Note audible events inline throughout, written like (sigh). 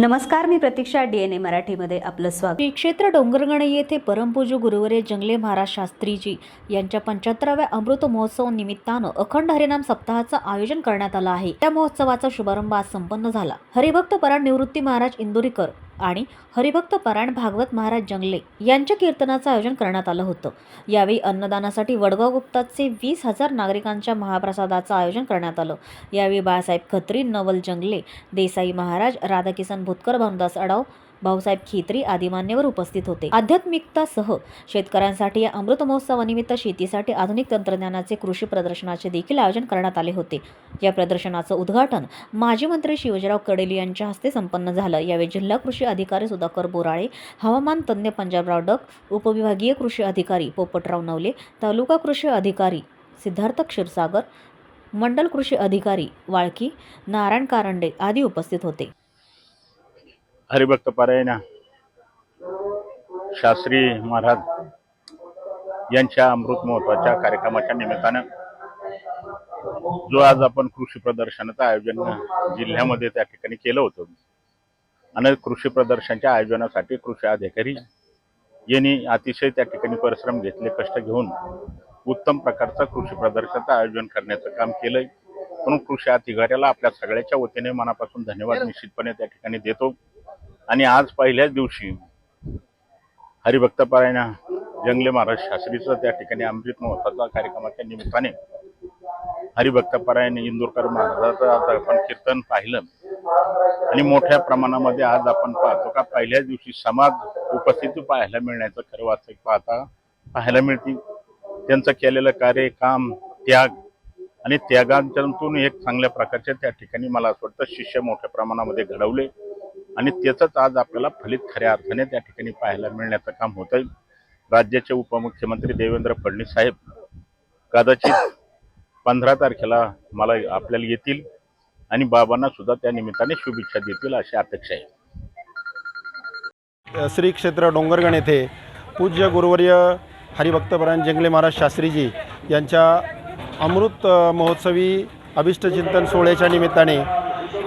नमस्कार मी प्रतीक्षा D N ए मराठीमध्ये आपलं स्वागत. श्री क्षेत्र डोंगरगणे येथे परमपूज्य गुरुवरे जंगले महाराज शास्त्रीजी यांच्या पंच्याहत्तराव्या अमृत महोत्सव निमित्तानं अखंड हरिनाम सप्ताहाचं आयोजन करण्यात आलं आहे. त्या महोत्सवाचा शुभारंभ आज संपन्न झाला. हरिभक्त पराण निवृत्ती महाराज इंदुरीकर आणि हरिभक्त परायण भागवत महाराज जंगले यांच्या कीर्तनाचं आयोजन करण्यात आलं होतं. यावेळी अन्नदानासाठी वडगाव गुप्ताचे वीस हजार नागरिकांच्या महाप्रसादाचं आयोजन करण्यात आलं. यावेळी बाळासाहेब खत्री नवल जंगले देसाई महाराज राधाकिसन भुतकर भामदास अडाव भाऊसाहेब खेत्री आदी मान्यवर उपस्थित होते. आध्यात्मिकतासह शेतकऱ्यांसाठी या अमृत महोत्सवानिमित्त शेतीसाठी आधुनिक तंत्रज्ञानाचे कृषी प्रदर्शनाचे देखील आयोजन करण्यात आले होते. या प्रदर्शनाचं उद्घाटन माजी मंत्री शिवजीराव कडेली यांच्या हस्ते संपन्न झालं. यावेळी जिल्हा कृषी अधिकारी सुधाकर बोराळे हवामान तज्ज्ञ पंजाबराव डक उपविभागीय कृषी अधिकारी पोपटराव नवले तालुका कृषी अधिकारी सिद्धार्थ क्षीरसागर मंडल कृषी अधिकारी वाळकी नारायण कारंडे आदी उपस्थित होते. हरिभक्त पारायण. शास्त्री महाराज यांच्या अमृत महोत्सवाच्या कार्यक्रमाच्या निमित्तानं जो आज आपण कृषी प्रदर्शनाचं आयोजन जिल्ह्यामध्ये त्या ठिकाणी केलं होतं. आणि कृषी प्रदर्शनाच्या आयोजनासाठी कृषी अधिकारी यांनी अतिशय त्या ठिकाणी परिश्रम घेतले कष्ट घेऊन उत्तम प्रकारचं कृषी प्रदर्शनाचं आयोजन करण्याचं काम केलंय. म्हणून कृषी अधिकाऱ्याला आपल्या सगळ्याच्या वतीने मनापासून धन्यवाद निश्चितपणे त्या ठिकाणी देतो. आणि आज पहिल्याच दिवशी हरिभक्तपारायण जंगले महाराज शास्त्रीचं त्या ठिकाणी अमृत महोत्सवाच्या कार्यक्रमाच्या निमित्ताने हरिभक्तपारायण इंदूरकर महाराजाचं आपण कीर्तन पाहिलं. आणि मोठ्या प्रमाणामध्ये आज आपण पाहतो का पहिल्याच दिवशी समाज उपस्थिती पाहायला मिळण्याचं खरं वास्तविक पाहता पाहायला मिळते त्यांचं केलेलं कार्य काम त्याग आणि त्यागांच्यातून एक चांगल्या प्रकारचे त्या ठिकाणी मला असं वाटतं शिष्य मोठ्या प्रमाणामध्ये घडवले. आणि त्याचंच आज आपल्याला फलित खऱ्या अर्थाने त्या ठिकाणी पाहायला मिळण्याचं काम होत आहे. राज्याचे उपमुख्यमंत्री देवेंद्र फडणवीस साहेब कदाचित पंधरा तारखेला मला आपल्याला येतील आणि बाबांना सुद्धा त्या निमित्ताने शुभेच्छा देतील अशी अपेक्षा आहे. श्री क्षेत्र डोंगरगण येथे पूज्य गुरुवर्य हरिभक्तपरायण जंगले महाराज शास्त्रीजी यांच्या अमृत महोत्सवी अभिष्टचिंतन सोहळ्याच्या निमित्ताने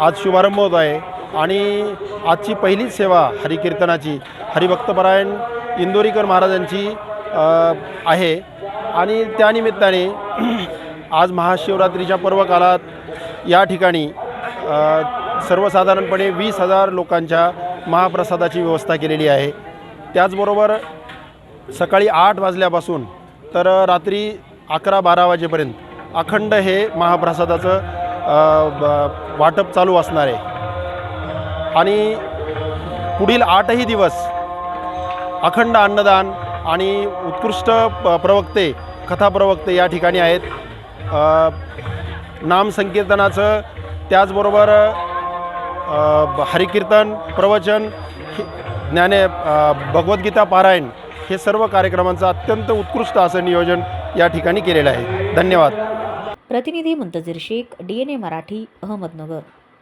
आज शुभारंभ होत आहे. आणि आजची पहिलीच सेवा हरिकीर्तनाची हरिभक्तपरायण इंदोरीकर महाराजांची आहे. आणि त्यानिमित्ताने (clears throat) आज महाशिवरात्रीच्या पर्वकालात या ठिकाणी सर्वसाधारणपणे वीस हजार लोकांच्या महाप्रसादाची व्यवस्था केलेली आहे. त्याचबरोबर सकाळी आठ वाजल्यापासून तर रात्री अकरा बारा वाजेपर्यंत अखंड हे महाप्रसादाचं ब- वाटप चालू असणार आहे. आणि पुढील आठही दिवस अखंड अन्नदान आणि उत्कृष्ट प प्रवक्ते कथाप्रवक्ते या ठिकाणी आहेत. नाम संकीर्तनाचं त्याचबरोबर हरिकीर्तन प्रवचन ज्ञाने भगवद्गीता पारायण हे सर्व कार्यक्रमांचं अत्यंत उत्कृष्ट असं नियोजन या ठिकाणी केलेलं आहे. धन्यवाद. प्रतिनिधी Muntazir Shaikh D N A Marathi Ahmednagar.